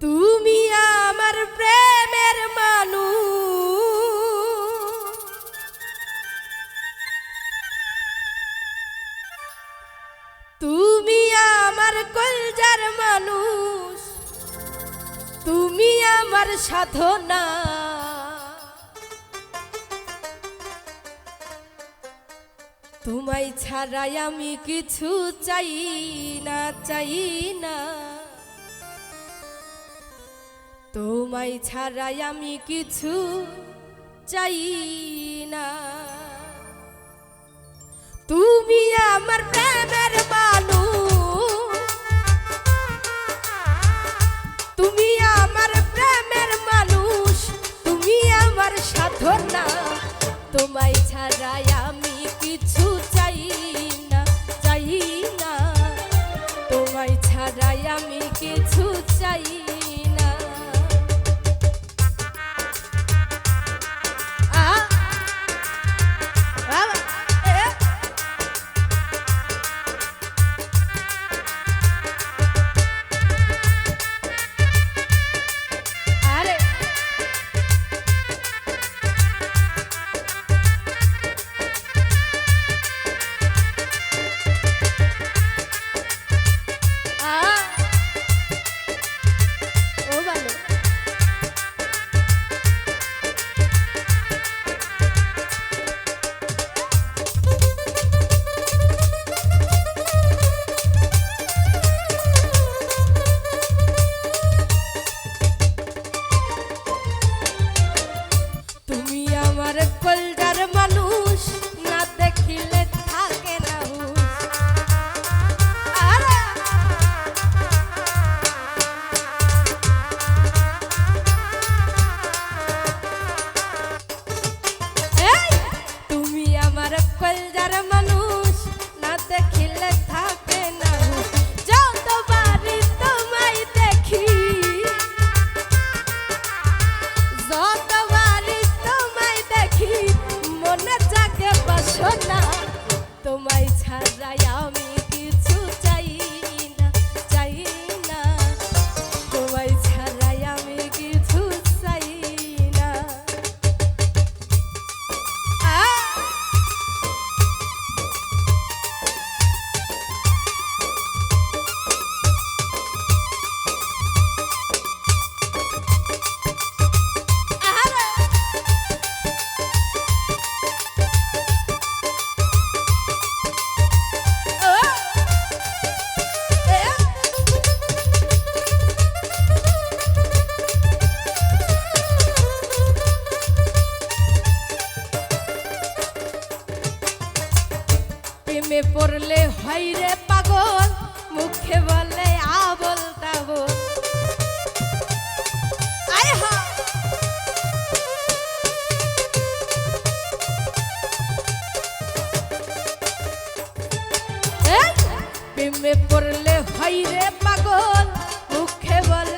তুমি আমার প্রেমের মানুষ। তুমি আমার কলজার মানুষ। তুমি আমার সাধনা। তোমায় ছাড়াই আমি কিছু চাই না চাই না। তোমায় ছাড়াই আমি কিছু চাই না। তুমি আমার প্রেমের ছাড়াই আমি পড়লে হয় রে পাগল মুখে বলে আবল তাবল। পড়লে হয় রে পাগল মুখে বলে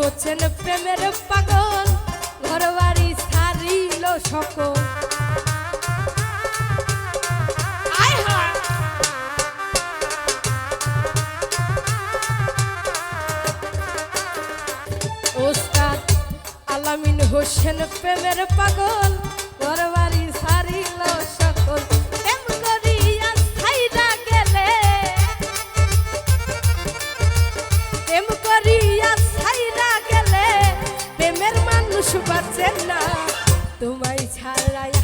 হচ্ছেন প্রেমের পাগল ঘর বাড়ি সারিল সকল আলামিন হোসেন প্রেমের পাগল ঘর তোমায় ছাড়াই